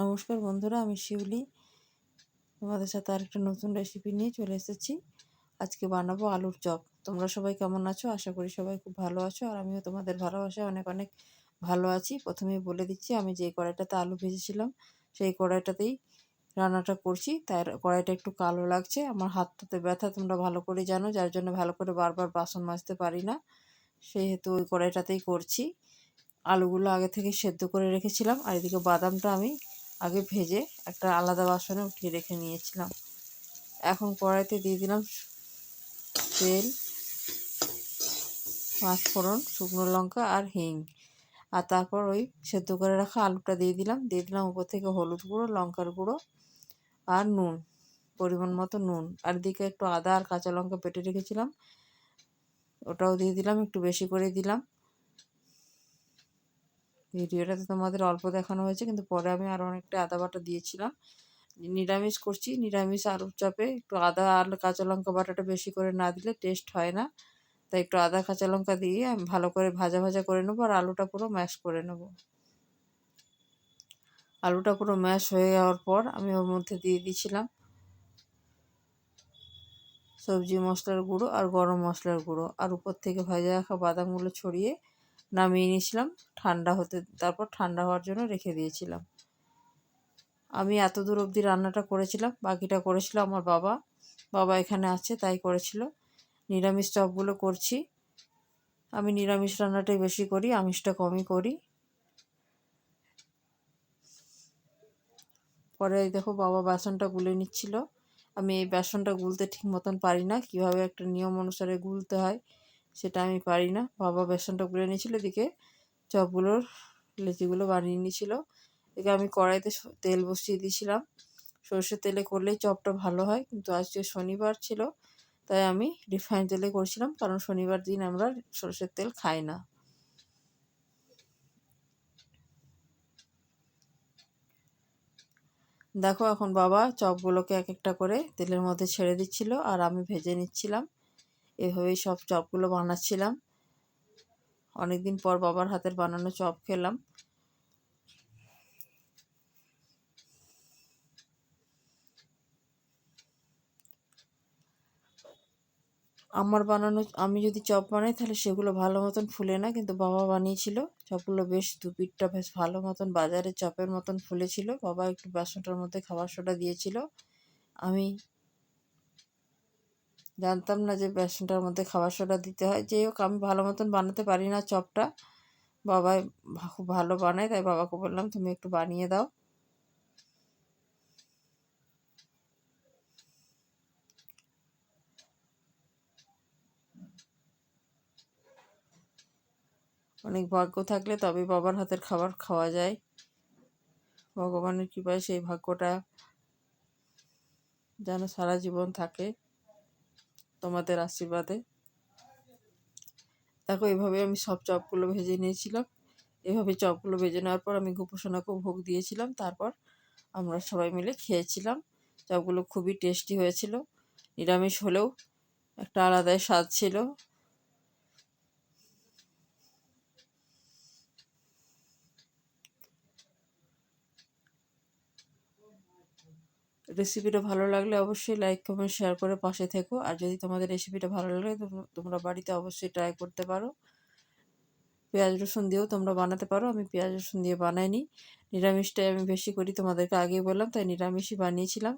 নমস্কার বন্ধুরা, আমি শিউলি। তোমাদের সাথে আরেকটা নতুন রেসিপি নিয়ে চলে এসেছি। আজকে বানাবো আলুর চপ। তোমরা সবাই কেমন আছো? আশা করি সবাই খুব ভালো আছো, আর আমিও তোমাদের ভালোবাসায় অনেক অনেক ভালো আছি। প্রথমেই বলে দিচ্ছি, আমি যে কড়াইটাতে আলু ভেজেছিলাম, সেই কড়াইটাতেই রান্নাটা করছি। তাই কড়াইটা একটু কালো লাগছে, আমার হাতটাতে ব্যথা, তোমরা ভালো করে জানো, যার জন্য ভালো করে বারবার বাসন মাজতে পারি না। সেহেতু ওই কড়াইটাতেই করছি। আলুগুলো আগে থেকে সেদ্ধ করে রেখেছিলাম, আর এদিকে বাদামটা আমি আগে ভেজে একটা আলাদা বাসনে উঠিয়ে রেখে নিয়েছিলাম। এখন কড়াইতে দিয়ে দিলাম তেল, পাঁচফোড়ন, শুকনো লঙ্কা আর হিং। আর তারপর ওই সেদ্ধ করে রাখা আলুটা দিয়ে দিলাম। দিয়ে দিলাম উপর থেকে হলুদ গুঁড়ো, লঙ্কার গুঁড়ো আর নুন, পরিমাণ মতো নুন। আর দিকে একটু আদা আর কাঁচা লঙ্কা পেটে রেখেছিলাম। ওটাও দিয়ে দিলাম, একটু বেশি করে দিলাম। ভিডিওটাতে তোমাদের অল্প দেখানো হয়েছে, কিন্তু পরে আমি আরও অনেকটা আদা বাটা দিয়েছিলাম। নিরামিষ করছি, নিরামিষ আলুর চপে একটু আদা আর কাঁচা লঙ্কা বাটাটা বেশি করে না দিলে টেস্ট হয় না। তাই একটু আদা, কাঁচা লঙ্কা দিয়ে আমি ভালো করে ভাজা ভাজা করে নেব আর আলুটা পুরো ম্যাশ করে নেব। আলুটা পুরো ম্যাশ হয়ে যাওয়ার পর আমি ওর মধ্যে দিয়ে দিয়েছিলাম সবজি মশলার গুঁড়ো আর গরম মশলার গুঁড়ো। আর উপর থেকে ভাজা রাখা বাদামগুলো ছড়িয়ে নামিয়ে নিয়েছিলাম। ঠান্ডা হতে, তারপর ঠান্ডা হওয়ার জন্য রেখে দিয়েছিলাম। আমি এত দূর অবধি রান্নাটা করেছিলাম, বাকিটা করেছিল আমার বাবা। বাবা এখানে আছে, তাই করেছিল। নিরামিষ চপগুলো করছি। আমি নিরামিষ রান্নাটাই বেশি করি, আমিষটা কমই করি। পরে দেখো বাবা বাসনটা গুলে নিচ্ছিল। আমি এই বেসনটা গুলতে ঠিক মতন পারি না। কীভাবে একটা নিয়ম অনুসারে গুলতে হয় সেটা আমি পারি না। বাবা বেসনটা গুলে নিয়েছিল, এদিকে চপগুলোর লেচিগুলো বানিয়ে নিয়েছিল। এদিকে আমি কড়াইতে তেল বসিয়ে দিয়েছিলাম। সর্ষের তেলে করলেই চপটা ভালো হয়, কিন্তু আজকে শনিবার ছিল, তাই আমি রিফাইন তেলে করছিলাম, কারণ শনিবার দিন আমরা সর্ষের তেল খাই না। দেখো, এখন বাবা চপগুলোকে এক একটা করে তেলের মধ্যে ছেড়ে দিচ্ছিল, আর আমি ভেজে নিচ্ছিলাম। এভাবেই সব চপগুলো বানাচ্ছিলাম। অনেকদিন পর বাবার হাতের বানানো চপ খেলাম। আমার বানানো, আমি যদি চপ বানাই তাহলে সেগুলো ভালো মতন ফুলে না, কিন্তু বাবা বানিয়েছিল। চপগুলো বেশ দুপিটটা বেশ ভালো মতন বাজারে চপের মতন ফুলেছিল। বাবা একটু বেসনটার মধ্যে খাবার সোডা দিয়েছিল। আমি জানতাম না যে বেসনটার মধ্যে খাবার সোডা দিতে হয়। যাই হোক, আমি ভালো মতন বানাতে পারি না চপটা। বাবাই খুব ভালো বানায়, তাই বাবাকে বললাম, তুমি একটু বানিয়ে দাও। অনেক ভাগ্য থাকলে তবে বাবার হাতের খাবার খাওয়া যায়। ভগবানের কৃপায় সেই ভাগ্যটা যেন সারা জীবন থাকে। তোমাদের আশীর্বাদে। দেখো, এভাবে আমি সব চপগুলো ভেজে নিয়েছিলাম। এভাবে চপগুলো ভেজে নেওয়ার পর আমি গোপোষণাকেও ভোগ দিয়েছিলাম। তারপর আমরা সবাই মিলে খেয়েছিলাম। চপগুলো খুবই টেস্টি হয়েছিল। নিরামিষ হলেও একটা আলাদাই স্বাদ ছিল। রেসিপিটা ভালো লাগলে অবশ্যই লাইক কমেন্ট শেয়ার করে পাশে থেকো। আর যদি তোমাদের রেসিপিটা ভালো লাগে তোমরা বাড়িতে অবশ্যই ট্রাই করতে পারো। পেঁয়াজ, রসুন দিয়েও তোমরা বানাতে পারো। আমি পেঁয়াজ, রসুন দিয়ে বানাইনি। নিরামিষটাই আমি বেশি করি, তোমাদেরকে আগেই বললাম, তাই নিরামিষই বানিয়েছিলাম।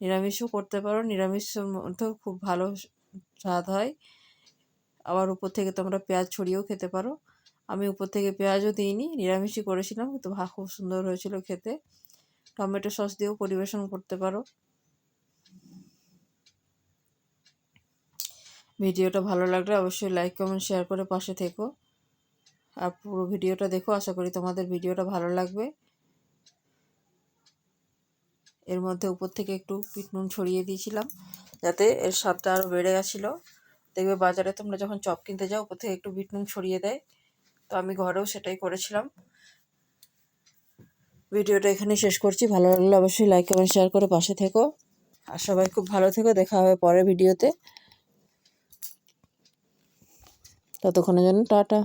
নিরামিষও করতে পারো। নিরামিষের মধ্যেও খুব ভালো স্বাদ হয়। আবার উপর থেকে তোমরা পেঁয়াজ ছড়িয়েও খেতে পারো। আমি উপর থেকে পেঁয়াজও দিইনি, নিরামিষই করেছিলাম, কিন্তু ভা, খুব সুন্দর হয়েছিল খেতে। টমেটো সস দিয়েও পরিবেশন করতে পারো। ভিডিওটা ভালো লাগলে অবশ্যই লাইক কমেন্ট শেয়ার করে পাশে থেকো। আর পুরো ভিডিওটা দেখো, আশা করি তোমাদের ভিডিওটা ভালো লাগবে। এর মধ্যে উপর থেকে একটু পিট নুন ছড়িয়ে দিয়েছিলাম, যাতে এর স্বাদটা আরও বেড়ে গেছিল। দেখবে বাজারে তোমরা যখন চপ কিনতে যাও, উপর থেকে একটু বিট নুন ছড়িয়ে দেয়। তো আমি ঘরেও সেটাই করেছিলাম। ভিডিওটা এখানে শেষ করছি। ভালো লাগলে অবশ্যই লাইক কমেন্ট শেয়ার করে পাশে থেকো। আর সবাই খুব ভালো থেকো। দেখা হবে পরে ভিডিওতে। ততক্ষণের জন্য টাটা।